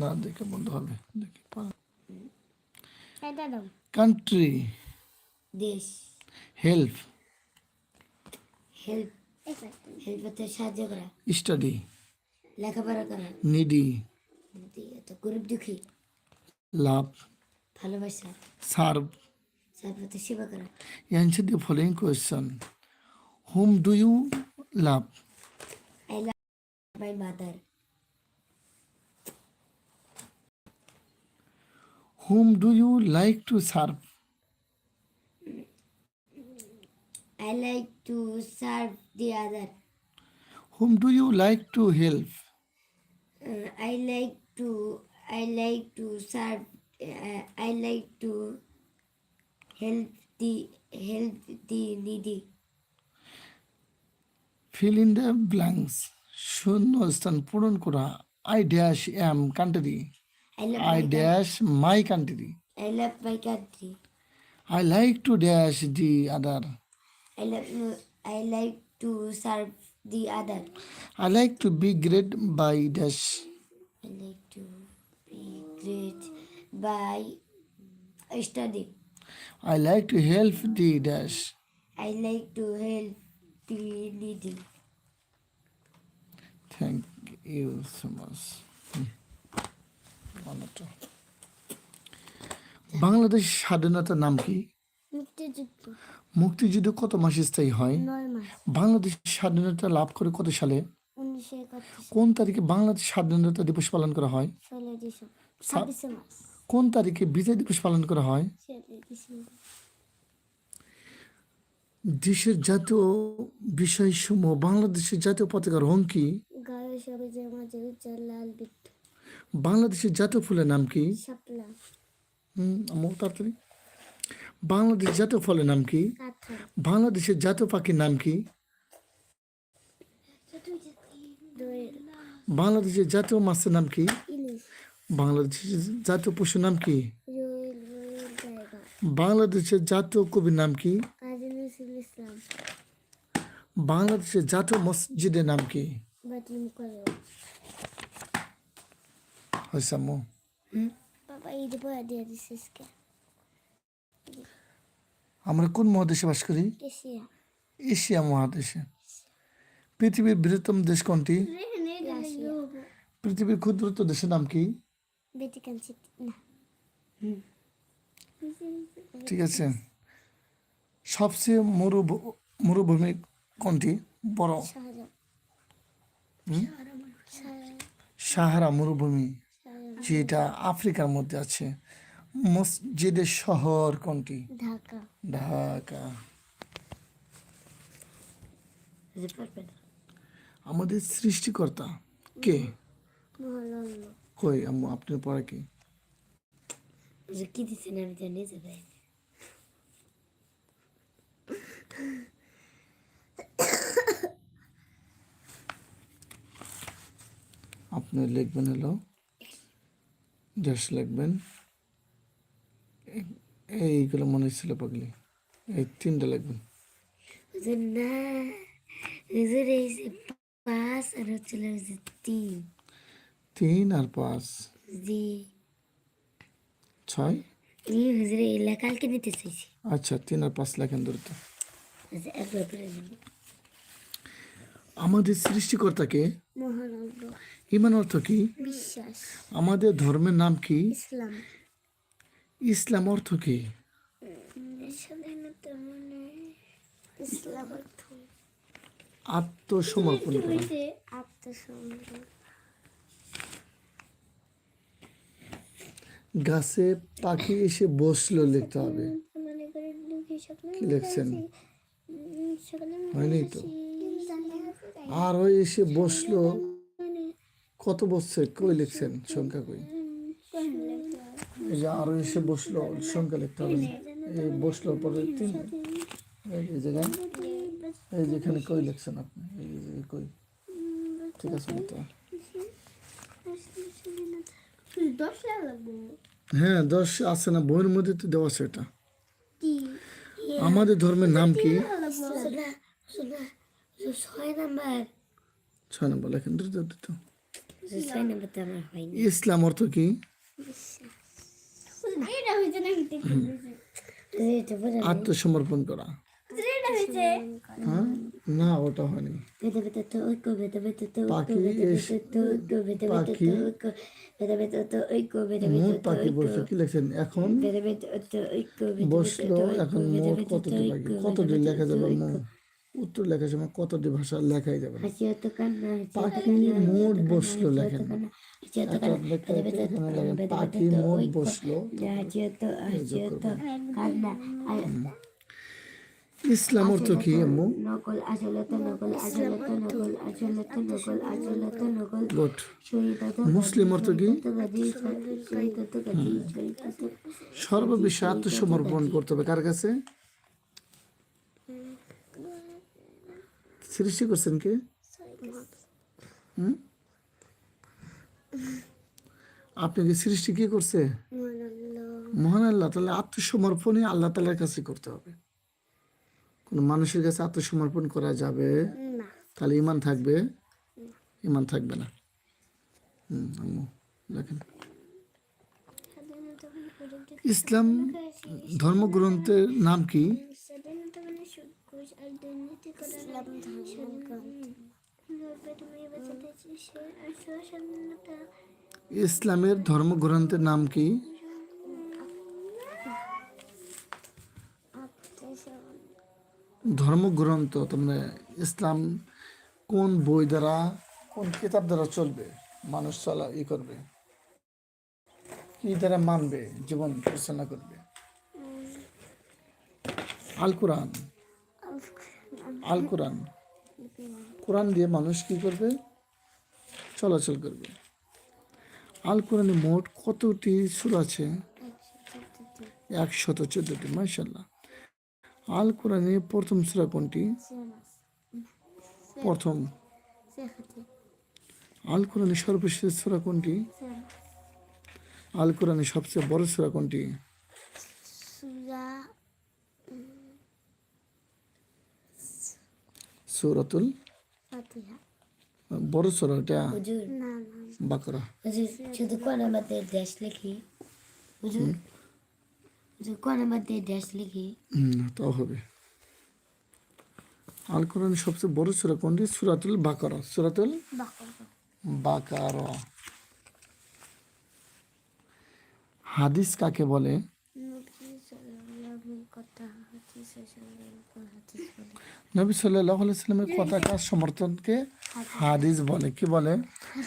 না দেখে বলতে হবে। দেখি এটা দাও কান্ট্রি দেশ। হেল্প হেল্প হেল্প হতে সাহায্য করা। স্টাডি লেখাপড়া করা। নিডি তো গরিব দুঃখী। লাভ ভালোবাসা। সার্ভ সার্বতে সেবা করা। Answer the following question. Whom do you love? I love my mother whom do you like to serve I like to serve the other whom do you like to help I like to I like to serve I like to help the help the needy fill in the blanks শূন্য স্থান পূরণ করা I dash M country I love I my dash my country. I love my country. I like to dash the other. I love I like to serve the other. I like to be great by dash. I like to be great by study. I like to help the dash. I like to help the needy. Thank you so much. Hmm. Much Bangladesh স্বাধীনতার নাম কি? মুক্তিযুদ্ধ। মুক্তিযুদ্ধ কত মাস স্থায়ী হয়? বাংলাদেশ স্বাধীনতা লাভ করে কত সালে? কোন তারিখে বাংলাদেশ স্বাধীনতা দিবস পালন করা হয়? কোন তারিখে বিজয় দিবস পালন করা হয়? দেশের জাতীয় বিষয়সমূহ বাংলাদেশের জাতীয় পতাকার রং কি? গায়ে সবুজের মাঝে লাল বৃত্ত বাংলাদেশের জাতীয় ফুলের নাম কি? হুম তাড়াতাড়ি। বাংলাদেশ জাতীয় ফলের নাম কি? বাংলাদেশের জাতীয় পাখির নাম কি? বাংলাদেশের জাতীয় মাছের নাম কি? বাংলাদেশের জাতীয় পশুর নাম কি? বাংলাদেশের জাতীয় কবির নাম কি? বাংলাদেশের জাতীয় মসজিদের নাম কি? মুকাররম হইসামো বাবা ঈদ পড়া দিয়ে দিছে আজকে আমরা কোন মহাদেশে বাস করি এশিয়া এশিয়া মহাদেশে পৃথিবীর বৃহত্তম দেশ কোনটি রাশিয়া পৃথিবীর ক্ষুদ্রতম দেশের নাম কি ভ্যাটিকান সিটি না ঠিক আছে সবচেয়ে মরুভ মরুভূমি কোনটি বড় সাহারা মরুভূমি যেটা আফ্রিকার মধ্যে আছে। মসজিদের শহর কোনটি? ঢাকা। আমাদের সৃষ্টিকর্তা কে? কই আম্মু আপনার পরে কি? কি দিচ্ছেন আমি আপনি লিখবেন হলো দেশ লিখবেন এইগুলো মনে ছিল পাগলি এই তিনটা লিখবেন যে না হুজুর এই পাঁচ আর হচ্ছিল তিন তিন আর পাঁচ জি ছয় এই এই কালকে নিতে চাইছি আচ্ছা তিন আর পাঁচ লেখেন দ্রুত আমাদের সৃষ্টিকর্তাকে ইমান অর্থ কি? বিশ্বাস। আমাদের ধর্মের নাম কি? ইসলাম। ইসলাম অর্থ কি? মানে আত্মসমর্পণ করা। গাছে পাখি এসে বসল লিখতে হবে। মনে কি লিখছেন? হয়নি তো। আর ওই এসে বসল। কত বসছে কই লিখছেন সংখ্যা কই? এই যে আরও এসে বসল সংখ্যা লিখতে হবে। এই বসল পরে তিন। এই জায়গায় এই যেখানে কই লিখছেন আপনি? এই যে কই? ঠিক আছে হ্যাঁ দশ আছে না বইয়ের মধ্যে তো দেওয়া আছে এটা। আমাদের ধর্মের নাম কি? ছয় নাম্বার। ছয় নম্বর লেখেন দ্রুত দ্রুত ইসলাম অর্থ কি আত্মসমর্পণ করা হ্যাঁ না ওটা হয়নি পাখি বলছে কি লেখছেন এখন বসল এখন মোট কতটি পাখি কতটি লেখা যাবে মোট উত্তর লেখার সময় কতটি ভাষা লেখাই যাবে হতো পাখি মোট বসল হাসি লেখেন পাখি মোট বসল। ইসলাম অর্থ কি আম্মু? গুড। মুসলিম অর্থ কি? সর্ববিশ্বে আত্মসমর্পণ করতে হবে। কার কাছে? সৃষ্টি করছেন কে? হুম? আপনি কি সৃষ্টি কি করছে? মহান আল্লাহ তাহলে আত্মসমর্পণই আল্লাহ তালার কাছে করতে হবে। কোনো মানুষের কাছে আত্মসমর্পণ করা যাবে? তাহলে ইমান থাকবে? ইমান থাকবে না। হুম দেখেন। ইসলাম ধর্মগ্রন্থের নাম কি? সে আসল স্বাধীনতা ইসলামের ধর্মগ্রন্থের নাম কি? ধর্মগ্রন্থ তার মানে ইসলাম কোন বই দ্বারা কোন কিতাব দ্বারা চলবে? মানুষ চলা ই করবে। কি দ্বারা মানবে? জীবন পরিচালনা করবে। আল কোরআন আল কোরআন। কোরআন দিয়ে মানুষ কি করবে? চলাচল করবে। আল কোরআনে মোট কতটি সুর আছে? একশত চোদ্দটি মার্শাল্লাহ আল কোরআনে প্রথম সুরা কোনটি? প্রথম। আল কোরআনে সর্বশেষ সুরা কোনটি? আল কোরআনে সবচেয়ে বড় সুরা কোনটি সুরা সৌরাতুল ফাতিহা। বড় সুরা এটা? হুজুর। না না। বাকরা। শুধু কোন আমাদের দেশ লিখি। হুজুর হুজুর কোন আমাদের দেশ লিখি। তাও হবে। আল কোরআনে সবচেয়ে বড় সুরা কোনটি? সুরাতুল বাকরা। সুরাতুল বাকর। বাকারা। হাদিস কাকে বলে নবী সাল্লাল্লাহু কথা হাদিস সাল্লাল্লাহু হাদিস বলে নবী সাল্লাহ সাল্লামের কথা কাজ সমর্থনকে? হাদিস বলে। কি বলে?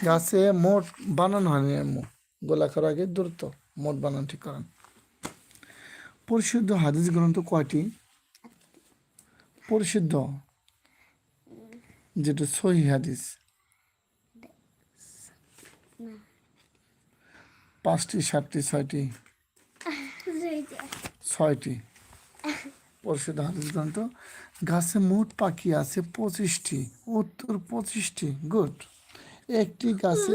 গাছে মোট বানানো হয়নি গোলা করার আগে দ্রুত মোট বানান ঠিক করেন। পরিশুদ্ধ হাদিস গ্রন্থ কয়টি? পরিশুদ্ধ? যেটা সহি হাদিস। পাঁচটি সাতটি ছয়টি। ছয়টি। পরিশুদ্ধ হাদিস গ্রন্থ। গাছে মোট পাখি আছে পঁচিশটি উত্তর পঁচিশটি গুড। একটি গাছে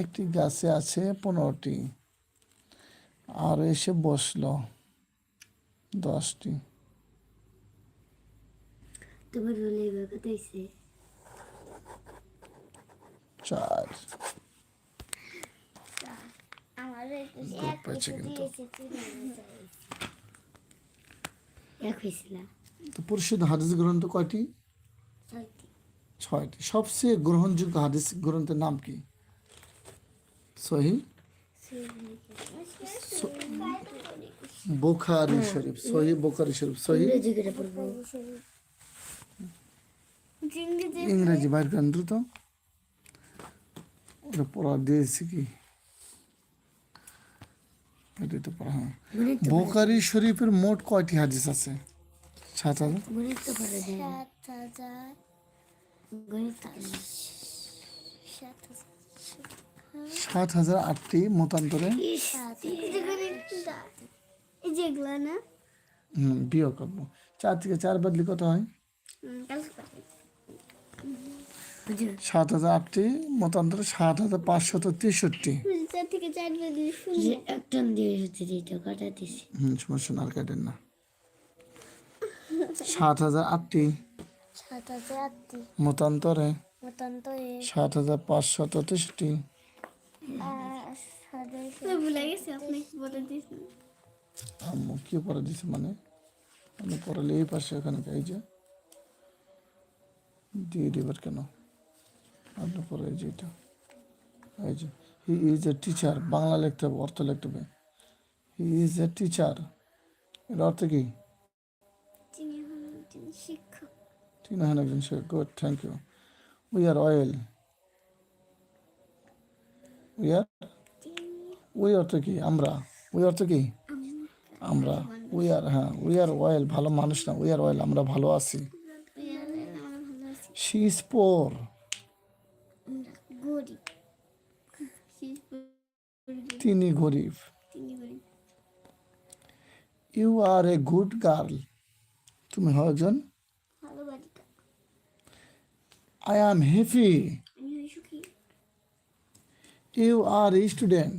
একটি গাছে আছে পনেরোটি আর এসে বসল দশটি। তোমার চার। আমার কিন্তু। এক হয়েছিল তো পরিশুদ্ধ হাদিস গ্রন্থ কয়টি? ছয়টি। সবচেয়ে গ্রহণযোগ্য হাদিস গ্রন্থের নাম কি? সহি? বোখারি শরীফ। সহি বোখারি শরীফ। সহি? ইংরেজি ইংরেজি বাইর করেন দ্রুত। ওটা পড়া দিয়েছি কি? এটাই তো পড়া হ্যাঁ মনে শরীফের মোট কয়টি হাদিস আছে? সাত হাজার? না। সাত হাজার। আটটি মতান্তরে? বিয়োগ করব। চার থেকে চার বাদলি কত হয়? সাত হাজার আটটি মতান্তরে সাত হাজার পাঁচশত তেষট্টি। হুম সমস্যা না কাটেন না। সাত হাজার আটটি। সাত হাজার আটটি। মতান্তরে সাত হাজার পাঁচশত তেষট্টি। আম্মু কি পরে দিছে মানে? আমি পড়ালে এই পাশে ওখানে এই যে। দিয়ে দিবার কেন? আপনি পরে এই যে এটা। এই যে he is a teacher Bangla লিখতে হবে অর্থ লিখতে হবে। হি ইজ এ টিচার এর অর্থ কি? তিনি হলেন একজন শিক্ষক। Good thank you we are well we are we অর্থ কি? আমরা। উই অর্থ কি? আমরা উই আর হ্যাঁ উই আর অয়েল ভালো মানুষ না উই আর অয়েল আমরা ভালো আছি। আমরা ভালো আছি। শি ইজ পোর গরিব তিনি গরিব। You are a good girl তুমি হও একজন ভালো বালিকা। I am happy you are a student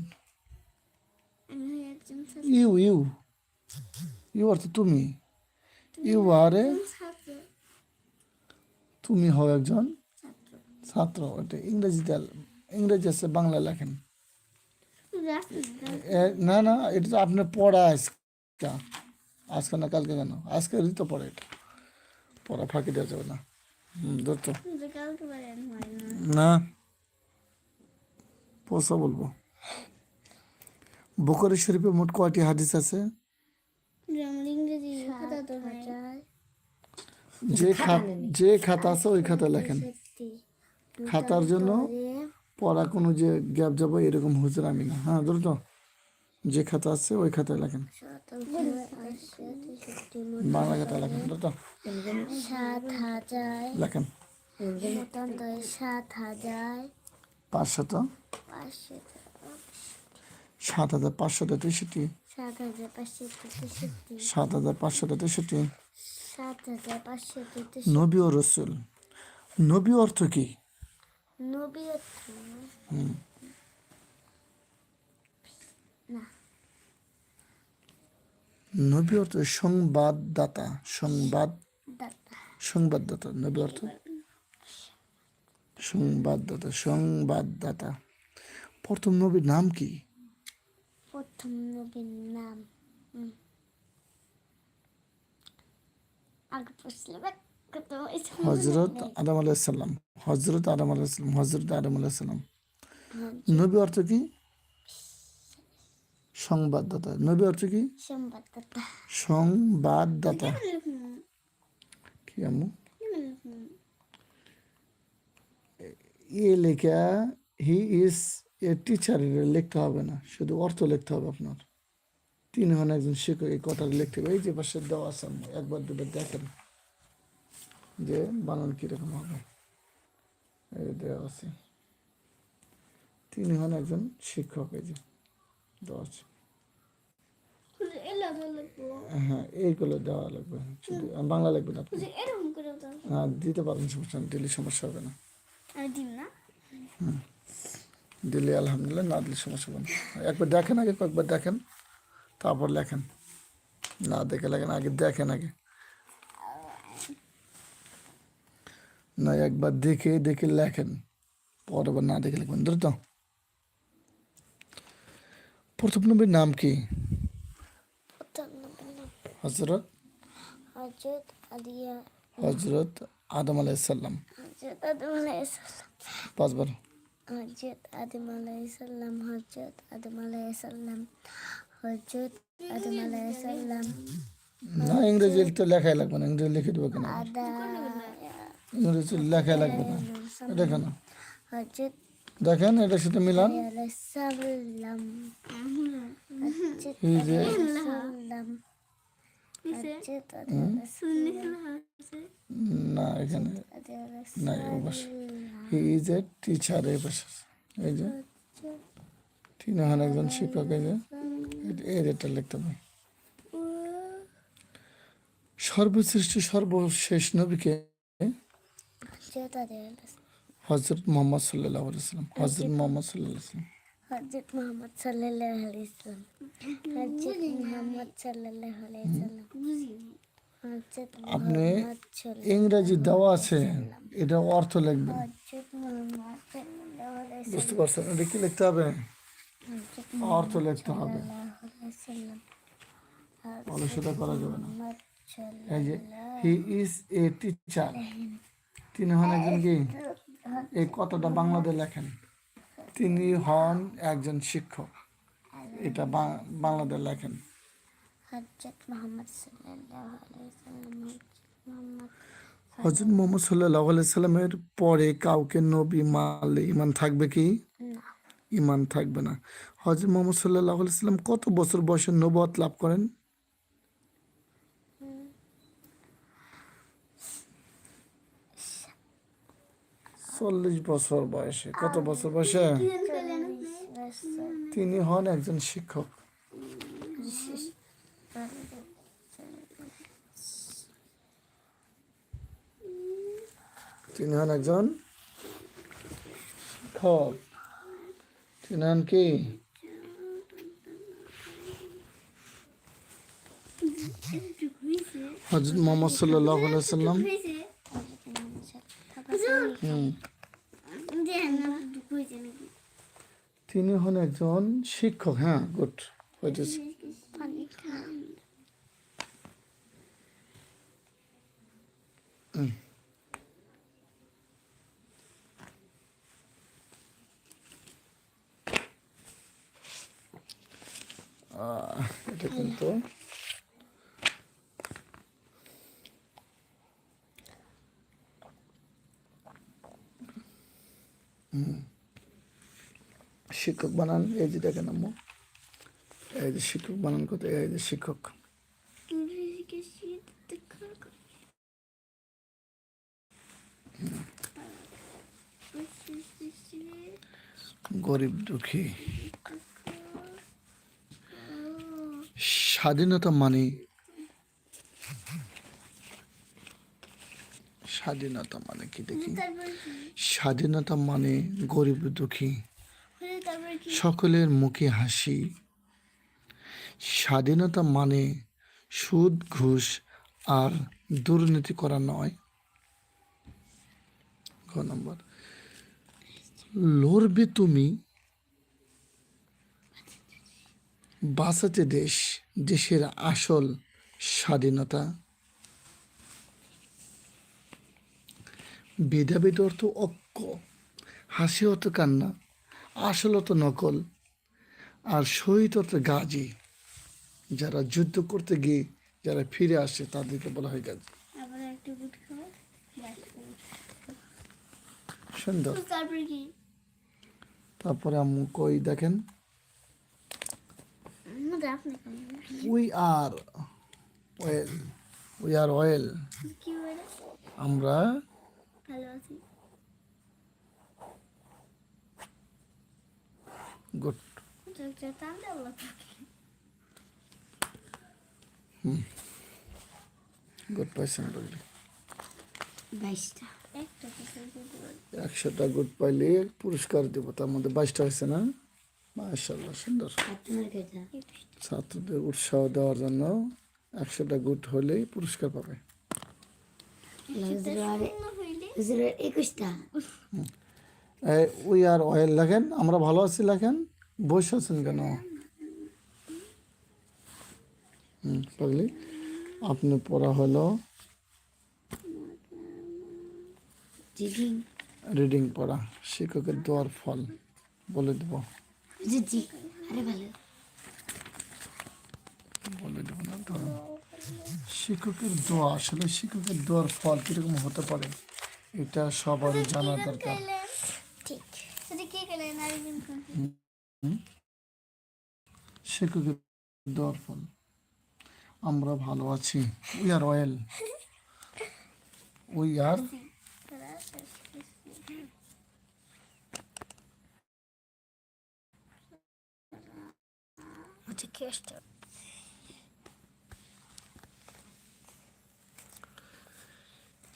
you you you অর্থ তুমি। ইউ আর এ তুমি হও একজন ছাত্র। ছাত্র। এটা ইংরেজিতে ইংরেজি আছে বাংলা লেখেন। না না এটা তো আপনার পড়া আজকে। আজকে না কালকে কেন? আজকে তো পড়ে এটা। পড়া ফাঁকি দেওয়া যাবে না। হুম ধরতো। না। পোষা বলব। বুখারি শরীফে মোট কয়টি হাদিস আছে? যে খাত যে খাতা আছে ওই খাতা লেখেন। খাতার জন্য পড়া কোনো যে গ্যাপ যাব এরকম হুজুর আমি না। হ্যাঁ ধরো তো যে খাতা আছে ওই খাতায় লেখেন। বাংলা খাতা লেখেন ধরো তো। সাত হাজার। লেখেন। সাত হাজার পাঁচশত। পাঁচশো সাত হাজার পাঁচশত তেষট্টি। সাত হাজার পাঁচশত সাত হাজার পাঁচশো তেষট্টি। নবী ও রসুল। নবী অর্থ কি? নবী অর্থ অর্থ সংবাদদাতা সংবাদ সংবাদদাতা। নবী অর্থ সংবাদদাতা সংবাদদাতা। প্রথম নবীর নাম কি? প্রথম নবীর নাম আগে হজরত আদম আলাইসাল্লাম হজরত আদম আলাইসাল্লাম হজরত আদম আলাইসাল্লাম নবী অর্থ কি? সংবাদদাতা। নবী অর্থ কি? সংবাদদাতা। কি আম্মু? এ লেখা হি ইজ এ টিচার লিখতে হবে না। শুধু অর্থ লিখতে হবে আপনার। তিনি হন একজন শিক্ষক এই কথাটা লিখতে হবে। এই যে পাশে দেওয়া আছে একবার দুবার দেখেন। যে বানান কীরকম হবে? এই দেওয়া আছে। তিনি হন একজন শিক্ষক এই যে এলা হ্যাঁ এইগুলো দেওয়া লাগবে। বাংলা লাগবে না হ্যাঁ দিতে পারেন সমস্যা দিলে সমস্যা হবে না। দিলে আলহামদুলিল্লাহ না দিলে সমস্যা হবে না। একবার দেখেন আগে কয়েকবার দেখেন তারপর লেখেন। না দেখে লেখেন আগে দেখেন আগে। না একবার দেখে দেখে লেখেন পরে আবার না দেখে লিখবেন ধরে তো প্রথম নবীর নাম কি প্রথম নবীর নাম হজরত হজরত আদিয়া হজরত আদম আলাইসাল্লাম হজরত আদম আলাইসাল্লাম পাঁচবার হজরত আদম আলাইসাল্লাম হজরত আদম আলাইসাল্লাম হজরত আদম আলাইসাল্লাম না ইংরেজি তো লেখাই লাগবে না ইংরেজি লিখে দেবো কেন লেখাই লাগবে না। হজরত দেখেন এটার সাথে মিলান। না এখানে না এই পাশে হি ইজ এ টিচার এই পাশে এই যে তিনি হন একজন শিক্ষক এই যে। এই- যেটা লিখতে হবে। সর্বশ্রেষ্ঠ সর্বশেষ নবীকে হজরত মোহাম্মদ সাল্লাহ সাল্লাম হজরত মোহাম্মদ সাল্লাহ সাল্লাম হজরত মোহাম্মদ সাল্লাল্লাহু আলাইহি সাল্লাম হজরত মোহাম্মদ সাল্লাল্লাহু আলাইহি আপনি ইংরেজি দেওয়া আছে এটা অর্থ লিখবেন। বুঝতে পারছেন? এটা কি লিখতে হবে? অর্থ লিখতে হবে। সেটা করা যাবে না। এই যে হি ইজ এ টিচার তিনি হন একজন কি? এই কথাটা বাংলাতে লেখেন। তিনি হন একজন শিক্ষক। এটা বাংলাতে লেখেন। হযরত মুহাম্মদ সাল্লাল্লাহু আলাইহি হজরত মোহাম্মদ সাল্লাহ সাল্লামের পরে কাউকে নবী মারলে ইমান থাকবে কি? ইমান থাকবে না। হজরত মোহাম্মদ সাল্লাহ সাল্লাম কত বছর বয়সে নবত লাভ করেন? চল্লিশ বছর বয়সে কত বছর বয়সে তিনি হন একজন শিক্ষক তিনি হন একজন শিক্ষক তিনি হন কি হজরত মোহাম্মদ সাল্লাহ সাল্লাম তিনি হন একজন শিক্ষক হ্যাঁ গুড হইতেছে এটা কিন্তু শিক্ষক বানান। এই যে দেখেন আম্মু। এই যে শিক্ষক বানান কত এই যে শিক্ষক। গরিব দুঃখী। স্বাধীনতা মানে। স্বাধীনতা মানে কি দেখি? স্বাধীনতা মানে গরিব দুঃখী। সকলের মুখে হাসি। স্বাধীনতা মানে সুদ, ঘুষ আর দুর্নীতি করা নয়। গ নম্বর। লড়বে তুমি বাঁচাতে দেশ, দেশের আসল স্বাধীনতা। ভেদাভেদ অর্থ অক্ষ হাসি অর্থ কান্না। আসল অর্থ নকল। আর শহীদ অর্থ গাজী যারা যুদ্ধ করতে গিয়ে যারা ফিরে আসে তাদেরকে বলা হয় গাজী। সুন্দর। তারপরে আম্মু কই দেখেন। We are well we are well আমরা ভালো আছি। গুড গুড পাইছেন বললি। একশোটা গুড পাইলে পুরস্কার দেব তার মধ্যে বাইশটা হয়েছে না? মাশাল্লাহ সুন্দর। ছাত্রদের উৎসাহ দেওয়ার জন্য একশোটা গুড হলেই পুরস্কার পাবে। একুশটা। উই আর ওয়েল লেখেন আমরা ভালো আছি লেখেন বসে আছেন কেন? পাগলি আপনি পড়া হলো? রিডিং পড়া শিক্ষকের দোয়ার ফল বলে দেব। বলে দেব না তো। শিক্ষকের দোয়া আসলে শিক্ষকের দোয়ার ফল কীরকম হতে পারে? এটা সবারই জানা দরকার। যদি কে গেলেন আরেকদিন শিক্ষকের দোয়ার ফল আমরা ভালো আছি we are well we are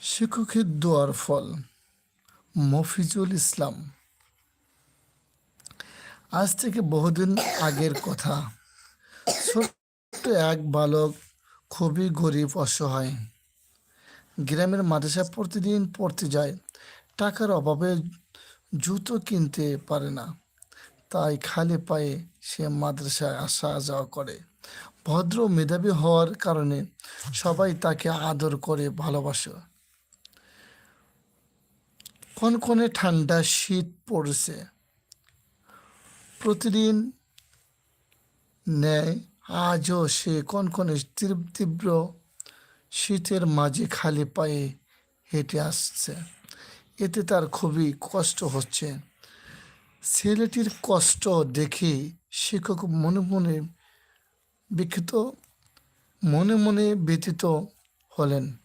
শিক্ষকের দোয়ার ফল মফিজুল ইসলাম। আজ থেকে বহুদিন আগের কথা। ছোট্ট এক বালক খুবই গরিব, অসহায়। গ্রামের মাদ্রাসা প্রতিদিন পড়তে যায়। টাকার অভাবে জুতো কিনতে পারে না। তাই খালি পায়ে সে মাদ্রাসায় আসা যাওয়া করে। ভদ্র মেধাবী হওয়ার কারণে সবাই তাকে আদর করে, ভালোবাসে। কনকনে ঠান্ডা শীত পড়ছে? প্রতিদিন ন্যায় আজও সে কনকনে তীব্র শীতের মাঝে খালি পায়ে হেঁটে আসছে। এতে তার খুবই কষ্ট হচ্ছে। ছেলেটির কষ্ট দেখে শিক্ষক মনে মনে বিক্ষিত মনে মনে ব্যতীত হলেন।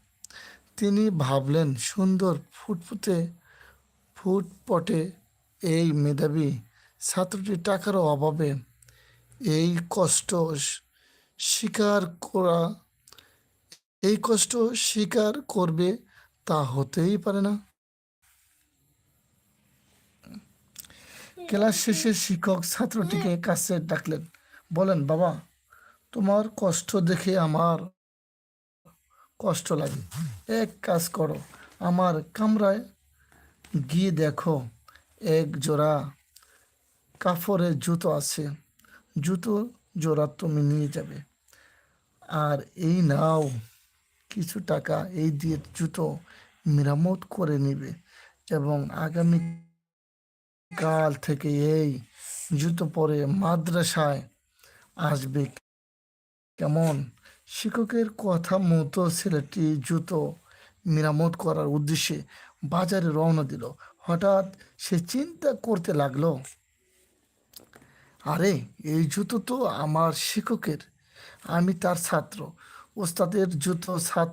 তিনি ভাবলেন, সুন্দর ফুটফুটে ফুটপটে এই মেধাবী ছাত্রটি টাকার অভাবে এই কষ্ট স্বীকার করা, এই কষ্ট স্বীকার করবে তা হতেই পারে না। ক্লাস শেষে শিক্ষক ছাত্রটিকে কাছে ডাকলেন, বলেন, বাবা, তোমার কষ্ট দেখে আমার কষ্ট লাগে। এক কাজ করো, আমার কামরায় গিয়ে দেখো, এক জোড়া কাপড়ের জুতো আছে। জুতো জোড়া তুমি নিয়ে যাবে। আর এই নাও, কিছু টাকা এই দিয়ে জুতো মেরামত করে নিবে। এবং আগামী কাল থেকে এই জুতো পরে মাদ্রাসায় আসবে। কেমন? শিক্ষকের কথা মতো ছেলেটি জুতো মেরামত করার উদ্দেশ্যে বাজারে রওনা দিল। হঠাৎ সে চিন্তা করতে লাগল, আরে, এই জুতো তো আমার শিক্ষকের। আমি তার ছাত্র। ওস্তাদের জুতো ছাত্র